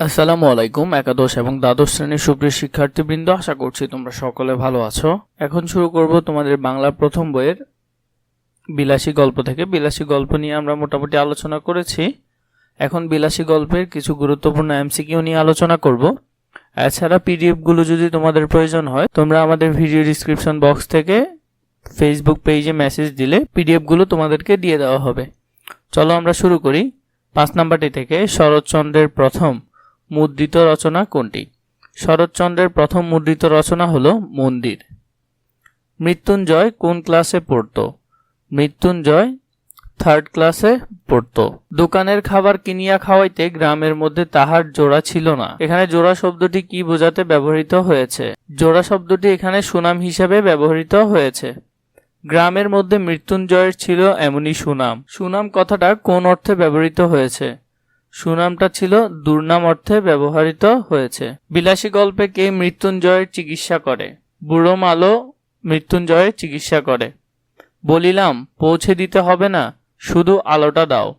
আসসালামু আলাইকুম, একাদশ এবং দ্বাদশ শ্রেণির সুপ্রিয় শিক্ষার্থীবৃন্দ, আশা করছি তোমরা সকলে ভালো আছো। এখন শুরু করব তোমাদের বাংলা প্রথম বইয়ের বিলাসী গল্প থেকে। বিলাসী গল্প নিয়ে আমরা মোটামুটি আলোচনা করেছি। এখন বিলাসী গল্পের কিছু গুরুত্বপূর্ণ এমসিকিউ নিয়ে আলোচনা করব। এছাড়া পিডিএফগুলো যদি তোমাদের প্রয়োজন হয়, তোমরা আমাদের ভিডিও ডিসক্রিপশন বক্স থেকে ফেসবুক পেজে মেসেজ দিলে পিডিএফগুলো তোমাদেরকে দিয়ে দেওয়া হবে। চলো আমরা শুরু করি। পাঁচ নাম্বারটি থেকে শরৎচন্দ্রের প্রথম মুদ্রিত রচনা কোনটি? শরৎচন্দ্রের প্রথম মুদ্রিত রচনা হলো মন্দির। মৃত্যুঞ্জয় কোন ক্লাসে পড়তো? মৃত্যুঞ্জয় থার্ড ক্লাসে পড়তো। দোকানের খাবার কিনিয়া খাওয়াইতে গ্রামের মধ্যে তাহার জোড়া ছিল না। এখানে জোড়া শব্দটি কি বোঝাতে ব্যবহৃত হয়েছে? জোড়া শব্দটি এখানে সুনাম হিসাবে ব্যবহৃত হয়েছে। গ্রামের মধ্যে মৃত্যুঞ্জয়ের ছিল এমনই সুনাম। সুনাম কথাটা কোন অর্থে ব্যবহৃত হয়েছে? সুনামটা ছিল দুর্নাম অর্থে ব্যবহৃত হয়েছে। বিলাসী গল্পে কে মৃত্যুঞ্জয়ের চিকিৎসা করে? বুড়ো মালো মৃত্যুঞ্জয়ের চিকিৎসা করে। বলিলাম, পৌঁছে দিতে হবে না, শুধু আলোটা দাও।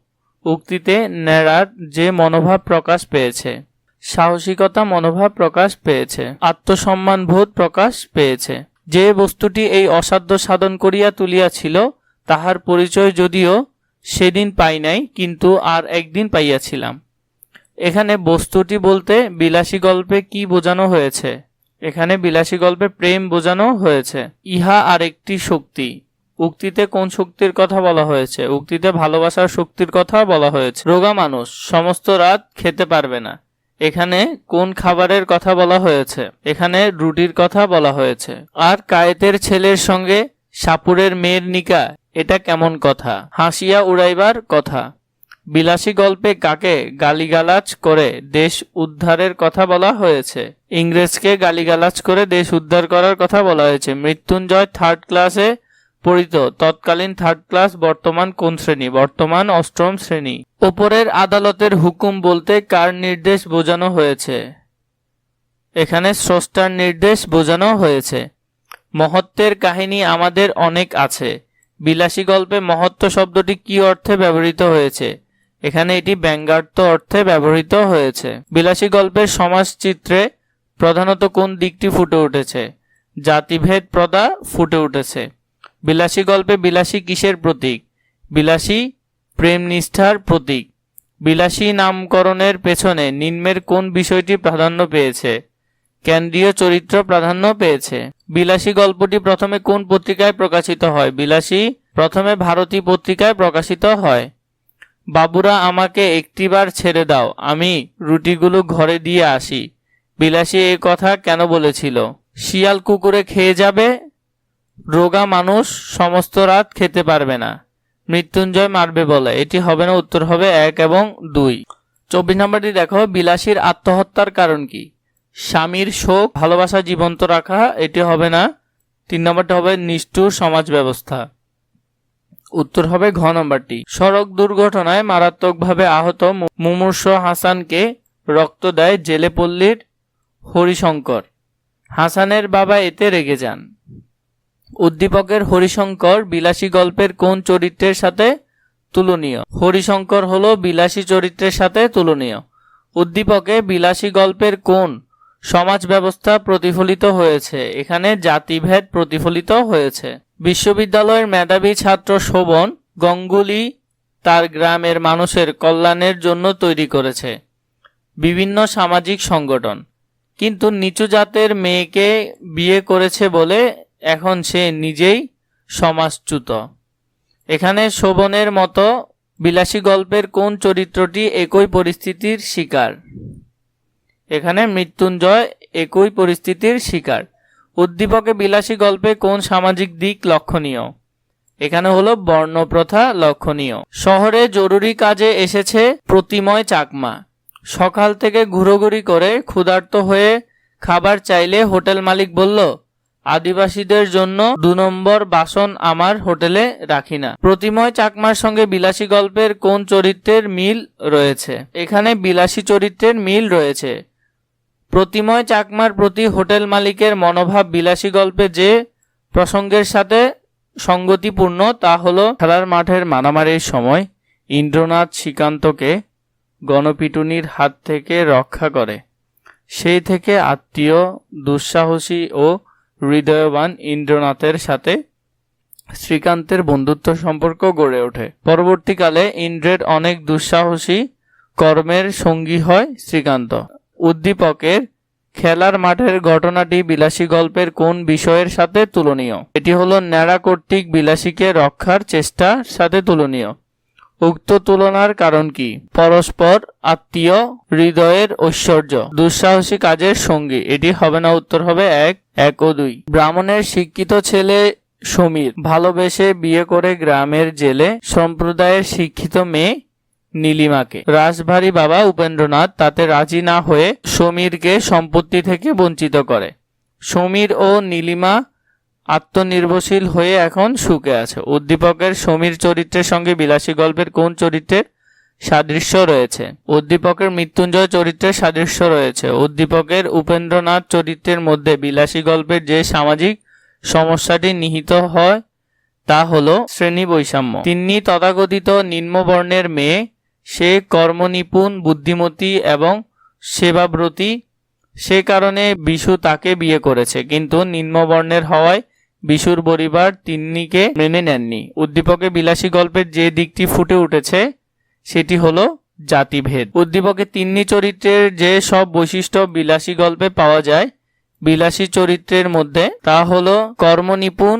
উক্তিতে ন্যাড়ার যে মনোভাব প্রকাশ পেয়েছে। সাহসিকতা মনোভাব প্রকাশ পেয়েছে। আত্মসম্মান বোধ প্রকাশ পেয়েছে। যে বস্তুটি এই অসাধ্য সাধন করিয়া তুলিয়াছিল, তাহার পরিচয় যদিও সেদিন পাই নাই, কিন্তু আর একদিন পাইয়াছিলাম। এখানে বস্তুটি বলতে বিলাসী গল্পে কি বোঝানো হয়েছে? এখানে বিলাসী গল্পে প্রেম বোঝানো হয়েছে। ইহা আরেকটি শক্তি। উক্তিতে কোন শক্তির কথা বলা হয়েছে? উক্তিতে ভালোবাসার শক্তির কথা বলা হয়েছে। রোগা মানুষ, সমস্ত রাত খেতে পারবে না। এখানে কোন খাবারের কথা বলা হয়েছে? এখানে রুটির কথা বলা হয়েছে। আর কায়েতের ছেলের সঙ্গে সাপুরের মেয়ের নিকা এটা কেমন কথা? হাসিয়া উড়াইবার কথা। বিলাসী গল্পে কাকে গালিগালাজ করে দেশ উদ্ধারের কথা বলা হয়েছে? ইংরেজকে গালিগালাজ করে দেশ উদ্ধার করার কথা বলা হয়েছে। মৃত্যুঞ্জয় থার্ড ক্লাসে পড়িত। তৎকালীন থার্ড ক্লাস বর্তমান কোন শ্রেণি? বর্তমান অষ্টম শ্রেণি। ওপরের আদালতের হুকুম বলতে কার নির্দেশ বোঝানো হয়েছে? এখানে স্রষ্টার নির্দেশ বোঝানো হয়েছে। মহত্বের কাহিনী আমাদের অনেক আছে। বিলাসী গল্পে মহত্ব শব্দটি কি অর্থে ব্যবহৃত হয়েছে? এখানে এটি ব্যঙ্গার্থ অর্থে ব্যবহৃত হয়েছে। বিলাসী গল্পের সমাজ চিত্রে প্রধানত কোন দিকটি ফুটে উঠেছে? জাতিভেদ প্রদা ফুটে উঠেছে। বিলাসী গল্পে বিলাসী কিসের প্রতীক? বিলাসী প্রেম নিষ্ঠার প্রতীক। বিলাসী নামকরণের পেছনে নিম্নের কোন বিষয়টি প্রাধান্য পেয়েছে? কেন্দ্রীয় চরিত্র প্রাধান্য পেয়েছে। বিলাসী গল্পটি প্রথমে কোন পত্রিকায় প্রকাশিত হয়? বিলাসী প্রথমে ভারতী পত্রিকায় প্রকাশিত হয়। বাবুরা, আমাকে একটিবার ছেড়ে দাও, আমি রুটিগুলো ঘরে দিয়ে আসি। বিলাসী এই কথা কেন বলেছিল? শিয়াল কুকুরে খেয়ে যাবে? রোগা মানুষ সমস্ত রাত খেতে পারবে না। মৃত্যুঞ্জয় মারবে বলে। এটি হবে না, উত্তর হবে এক এবং দুই। চব্বিশ নম্বরটি দেখো, বিলাসীর আত্মহত্যার কারণ কি? স্বামীর শোক, ভালোবাসা জীবন্ত রাখা, এটি হবে না। তিন নম্বরটা হবে নিষ্ঠুর সমাজ ব্যবস্থা। উত্তর হবে ঘ নম্বরটি। সড়ক দুর্ঘটনায় মারাত্মকভাবে আহত মুমূর্ষ হাসানকে রক্ত দেয় জেলেপল্লীর হরিশঙ্কর। হাসানের বাবা এতে রেগে যান। উদ্দীপকের হরিশঙ্কর বিলাসী গল্পের কোন চরিত্রের সাথে তুলনীয়? হরিশঙ্কর হলো বিলাসী চরিত্রের সাথে তুলনীয়। উদ্দীপকে বিলাসী গল্পের কোন সমাজ ব্যবস্থা প্রতিফলিত হয়েছে। এখানে জাতিভেদ প্রতিফলিত হয়েছে। বিশ্ববিদ্যালয়ের মেধাবী ছাত্র শোভন গঙ্গুলি তার গ্রামের মানুষের কল্যাণের জন্য তৈরি করেছে। বিভিন্ন সামাজিক সংগঠন। কিন্তু নিচু জাতের মেয়েকে বিয়ে করেছে বলে এখন সে নিজেই সমাজচ্যুত। এখানে শোভনের মতো বিলাসী গল্পের কোন চরিত্রটি একই পরিস্থিতির শিকার? এখানে মৃত্যুঞ্জয় একই পরিস্থিতির শিকার। উদ্দীপকে বিলাসী গল্পে কোন সামাজিক দিক লক্ষণীয়? এখানে হলো বর্ণপ্রথা লক্ষণীয়। শহরে জরুরি কাজে এসেছে প্রতিময় চাকমা। সকাল থেকে ঘুরোঘুরি করে ক্ষুধার্ত হয়ে খাবার চাইলে হোটেল মালিক বলল, আদিবাসীদের জন্য দু নম্বর বাসন আমার হোটেলে রাখি না। প্রতিময় চাকমার সঙ্গে বিলাসী গল্পের কোন চরিত্রের মিল রয়েছে? এখানে বিলাসী চরিত্রের মিল রয়েছে। প্রতিময় চাকমার প্রতি হোটেল মালিকের মনোভাব বিলাসী গল্পে যে প্রসঙ্গের সাথে সঙ্গতিপূর্ণ, তা হলো খেলার মাঠের মারামারির সময় ইন্দ্রনাথ শ্রীকান্তকে গণপিটুনির হাত থেকে রক্ষা করে। সেই থেকে আত্মীয়, দুঃসাহসী ও হৃদয়বান ইন্দ্রনাথের সাথে শ্রীকান্তের বন্ধুত্ব সম্পর্ক গড়ে ওঠে। পরবর্তীকালে ইন্দ্রের অনেক দুঃসাহসী কর্মের সঙ্গী হয় শ্রীকান্ত। উদ্দীপকের খেলার মাঠের ঘটনাটি বিলাসী গল্পের কোন বিষয়ের সাথে তুলনীয়? এটি হলো ন্যাড়া কর্তৃক বিলাসীকে রক্ষার চেষ্টার সাথে তুলনীয়। উক্ত তুলনার কারণ কি? পরস্পর আত্মীয়, হৃদয়ের ঐশ্বর্য, দুঃসাহসী কাজের সঙ্গী। এটি হবে না, উত্তর হবে এক এক ও দুই। ব্রাহ্মণের শিক্ষিত ছেলে সমীর ভালোবেসে বিয়ে করে গ্রামের জেলে সম্প্রদায়ের শিক্ষিত মেয়ে নীলিমাকে। রাসভারী বাবা উপেন্দ্রনাথ তাতে রাজি না হয়ে সমীরকে সম্পত্তি থেকে বঞ্চিত করে। সমীর ও নীলিমা আত্মনির্ভরশীল হয়ে এখন সুখে আছে। উদ্দীপকের সমীর চরিত্রের সঙ্গে বিলাসী গল্পের কোন চরিত্রের সাদৃশ্য রয়েছে? উদ্দীপকের মৃত্যুঞ্জয় চরিত্রের সাদৃশ্য রয়েছে। উদ্দীপকের উপেন্দ্রনাথ চরিত্রের মধ্যে বিলাসী গল্পের যে সামাজিক সমস্যাটি নিহিত হয়, তা হলো শ্রেণি বৈষম্য তিন্নি তথাকথিত নিম্নবর্ণের মেয়ে সে কর্মনিপুণ বুদ্ধিমতী এবং সেবাব্রতী। সে কারণে বিশু তাকে বিয়ে করেছে, কিন্তু নিম্নবর্ণের হওয়ায় বিশুর পরিবার তিন্নিকে মেনে নেননি। উদ্দীপকে বিলাসী গল্পের যে দিকটি ফুটে উঠেছে, সেটি হলো জাতিভেদ। উদ্দীপকে তিন্নি চরিত্রের যে সব বৈশিষ্ট্য বিলাসী গল্পে পাওয়া যায়, বিলাসী চরিত্রের মধ্যে, তা হলো কর্মনিপুণ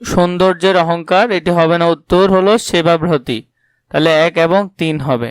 সৌন্দর্যের অহংকার, এটি হবে না, উত্তর হলো সেবাব্রতী। তাহলে এক এবং তিন হবে।